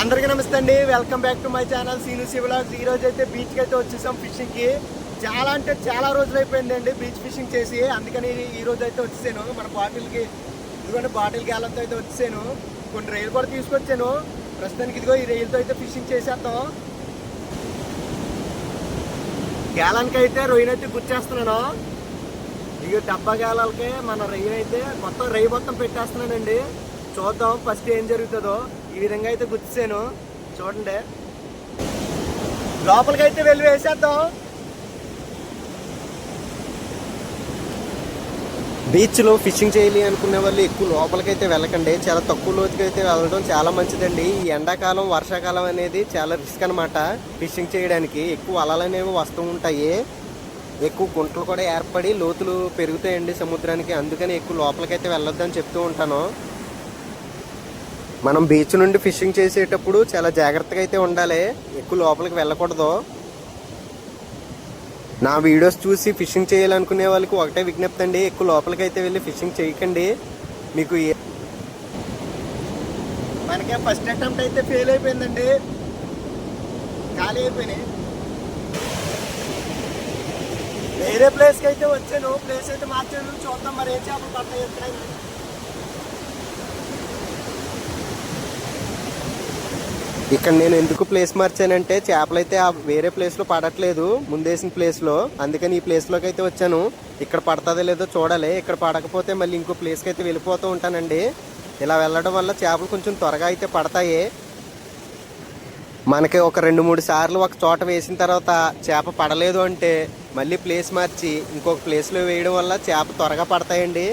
అందరికీ నమస్తే అండి. Welcome back to my channel Seenu శివలాగ్స్ ఈ రోజు అయితే బీచ్కి అయితే వచ్చేసాం ఫిషింగ్కి చాలా అంటే చాలా రోజులు అయిపోయిందండి బీచ్ ఫిషింగ్ చేసి. అందుకని ఈ రోజు అయితే వచ్చేసాను. మన బాటిల్కి ఇదిగోండి బాటిల్ గ్యాలంతో అయితే వచ్చేసాను. కొన్ని రైలు కూడా తీసుకొచ్చాను. ప్రస్తుతానికి ఇదిగో ఈ రైలుతో అయితే ఫిషింగ్ చేసేద్దాం. గ్యాలానికి అయితే రొయ్యను అయితే గుర్చేస్తున్నాను ఇక డబ్బా గాలాలకి మన రొయ్య అయితే మొత్తం రొయ్య మొత్తం పెట్టేస్తున్నానండి. చూద్దాం ఫస్ట్ ఏం జరుగుతుందో. ఈ విధంగా అయితే గుర్తిసాను చూడండి. లోపలికి అయితే వెళ్ళి వేసేద్దాం. బీచ్లో ఫిషింగ్ చేయాలి అనుకునే వాళ్ళు ఎక్కువ లోపలికైతే వెళ్ళకండి. చాలా తక్కువ లోతుకి అయితే వెళ్ళడం చాలా మంచిదండి. ఈ ఎండాకాలం వర్షాకాలం అనేది చాలా రిస్క్ అనమాట ఫిషింగ్ చేయడానికి. ఎక్కువ అలలు అనేవి వస్తూ ఉంటాయి. ఎక్కువ గుంటలు కూడా ఏర్పడి లోతులు పెరుగుతాయండి సముద్రానికి. అందుకని ఎక్కువ లోపలికైతే వెళ్ళొద్దని చెప్తూ ఉంటాను. మనం బీచ్ నుండి ఫిషింగ్ చేసేటప్పుడు చాలా జాగ్రత్తగా అయితే ఉండాలి. ఎక్కువ లోపలికి వెళ్ళకూడదు. నా వీడియోస్ చూసి ఫిషింగ్ చేయాలనుకునే వాళ్ళకి ఒకటే విజ్ఞప్తి అండి. ఎక్కువ లోపలికి అయితే వెళ్ళి ఫిషింగ్ చేయకండి. మీకు మనకే ఫస్ట్ అటెంప్ట్ అయితే ఫెయిల్ అయిపోయిందండి. ఖాళీ అయిపోయినాయి. వేరే ప్లేస్కి అయితే వచ్చాను. ప్లేస్ అయితే మార్చాను చూద్దాం. మరి ఏ చేపలు పడతాయి ఇక్కడ నేను ఎందుకు ప్లేస్ మార్చానంటే చేపలు అయితే ఆ వేరే ప్లేస్లో పడట్లేదు ముందేసిన ప్లేస్లో అందుకని ఈ ప్లేస్లోకి అయితే వచ్చాను. ఇక్కడ పడుతుందో లేదో చూడాలి. ఇక్కడ పడకపోతే మళ్ళీ ఇంకో ప్లేస్కి అయితే వెళ్ళిపోతూ ఉంటానండి. ఇలా వెళ్ళడం వల్ల చేపలు కొంచెం త్వరగా అయితే పడతాయి. మనకి ఒక రెండు మూడు సార్లు ఒక చోట వేసిన తర్వాత చేప పడలేదు అంటే మళ్ళీ ప్లేస్ మార్చి ఇంకొక ప్లేస్లో వేయడం వల్ల చేప త్వరగా పడతాయండి.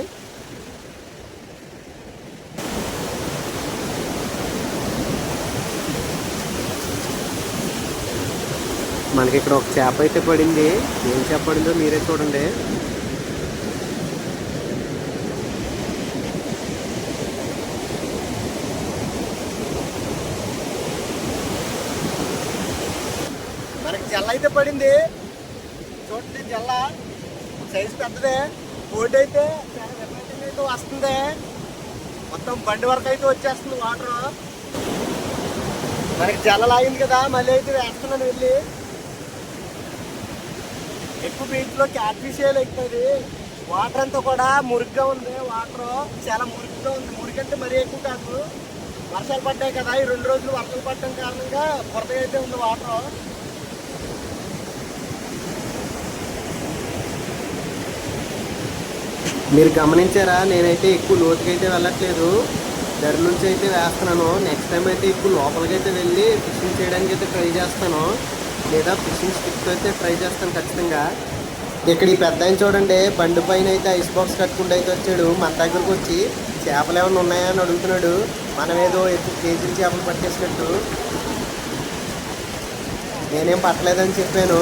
మనకి ఇక్కడ ఒక చేప అయితే పడింది. ఏం చేప పడిందో మీరే చూడండి. మనకి జల్ల అయితే పడింది. చూడండి జల్ల. సైజ్ పెద్దదే. బోట్ అయితే చాలా విపరీతంగా అయితే వస్తుంది. మొత్తం బండి వరకు అయితే వచ్చేస్తుంది వాటర్. మనకి జల్ల లాగింది కదా మళ్ళీ అయితే వేస్తున్నాను వెళ్ళి. ఎక్కువ బీచ్లో క్యాట్ ఫిష్ ఎక్కుతుంది వాటర్ అంతా కూడా మురిగ్గా ఉంది. వాటర్ చాలా మురిగ్గా ఉంది. మురికి అంటే మరీ ఎక్కువ కాదు. వర్షాలు పడ్డాయి కదా. ఈ రెండు రోజులు వర్షాలు పడటం కారణంగా బురద అయితే ఉంది వాటర్ మీరు గమనించారా? నేనైతే ఎక్కువ లోతుకైతే వెళ్ళట్లేదు. దరి నుంచి అయితే వేస్తున్నాను. నెక్స్ట్ టైం అయితే ఎక్కువ లోపలికైతే వెళ్ళి ఫిషింగ్ చేయడానికి అయితే ట్రై చేస్తాను. లేదా ఫిషింగ్ స్టిక్తో అయితే ట్రై చేస్తాను ఖచ్చితంగా. ఇక్కడ ఈ పెద్ద ఆయన చూడండి బండి పైన అయితే ఐస్ బాక్స్ కట్టుకుంటూ అయితే వచ్చాడు. మన దగ్గరకు వచ్చి చేపలు ఏమైనా ఉన్నాయా అని అడుగుతున్నాడు. మనం ఏదో ఎక్కువ కేజీల చేపలు పట్టేసినట్టు. నేనేం పట్టలేదని చెప్పాను.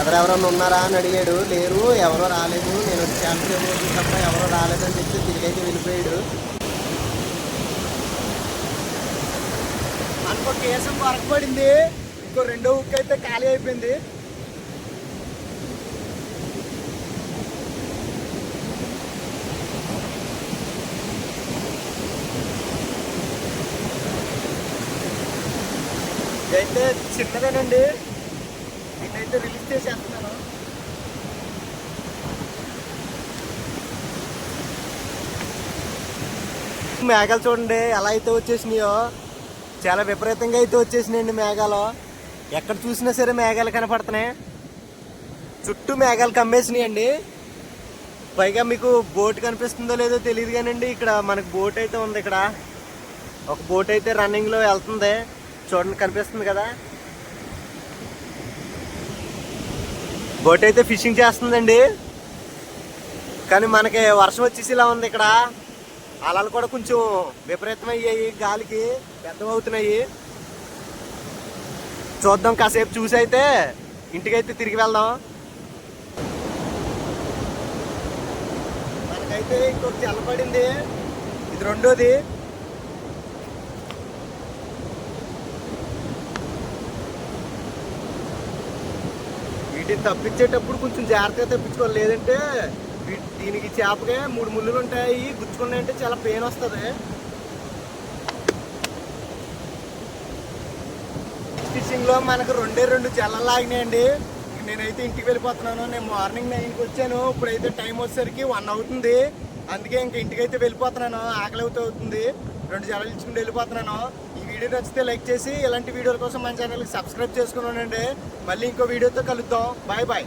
ఎవరెవరన్నా ఉన్నారా అని అడిగాడు. లేరు ఎవరో రాలేదు. నేను చేపలు తప్ప ఎవరో రాలేదని చెప్పి తిరిగైతే వెళ్ళిపోయాడు. అనుకో కేసం వరకు పడింది ఇంకో రెండో ఉక్కు అయితే ఖాళీ అయిపోయింది. ఇదైతే చిన్నదేనండి. ఇదైతే రిలీజ్ చేసేస్తున్నాను. మేఘాలు చూడండి ఎలా అయితే వచ్చేసినాయో చాలా విపరీతంగా అయితే వచ్చేసినాయండి మేఘాలు. ఎక్కడ చూసినా సరే మేఘాలు కనపడుతున్నాయి. చుట్టూ మేఘాలు కమ్మేసినాయి అండి పైగా మీకు బోట్ కనిపిస్తుందో లేదో తెలియదు కానండి ఇక్కడ మనకు బోట్ అయితే ఉంది ఇక్కడ. ఒక బోట్ అయితే రన్నింగ్లో వెళ్తుంది. చూడండి కనిపిస్తుంది కదా. బోట్ అయితే ఫిషింగ్ చేస్తుందండి. కానీ మనకి వర్షం వచ్చేసి ఇలా ఉంది ఇక్కడ. అలలు కూడా కొంచెం విపరీతమయ్యాయి గాలికి పెద్దవవుతున్నాయి. చూద్దాం కాసేపు చూసి అయితే ఇంటికైతే తిరిగి వెళ్దాం. మనకైతే ఇంకొక చల్లబడింది ఇది రెండోది. వీటిని తప్పించేటప్పుడు కొంచెం జాగ్రత్తగా తప్పించుకోవాలి. లేదంటే దీనికి చేపకే మూడు ముళ్ళులు ఉంటాయి. గుచ్చుకున్నాయంటే చాలా పెయిన్ వస్తుంది. ఫిషింగ్లో మనకు రెండే రెండు జల్లలు లాగినాయండి. నేనైతే ఇంటికి వెళ్ళిపోతున్నాను. నేను మార్నింగ్ నైన్కి వచ్చాను. ఇప్పుడైతే టైం వచ్చేసరికి వన్ అవుతుంది. అందుకే ఇంక ఇంటికి అయితే వెళ్ళిపోతున్నాను. ఆకలి అవుతూ అవుతుంది. రెండు జల్లలు ఇచ్చుకుంటూ వెళ్ళిపోతున్నాను. ఈ వీడియో నచ్చితే లైక్ చేసి ఇలాంటి వీడియోల కోసం మన ఛానల్కి సబ్స్క్రైబ్ చేసుకున్నానండి మళ్ళీ ఇంకో వీడియోతో కలుద్దాం. Bye bye.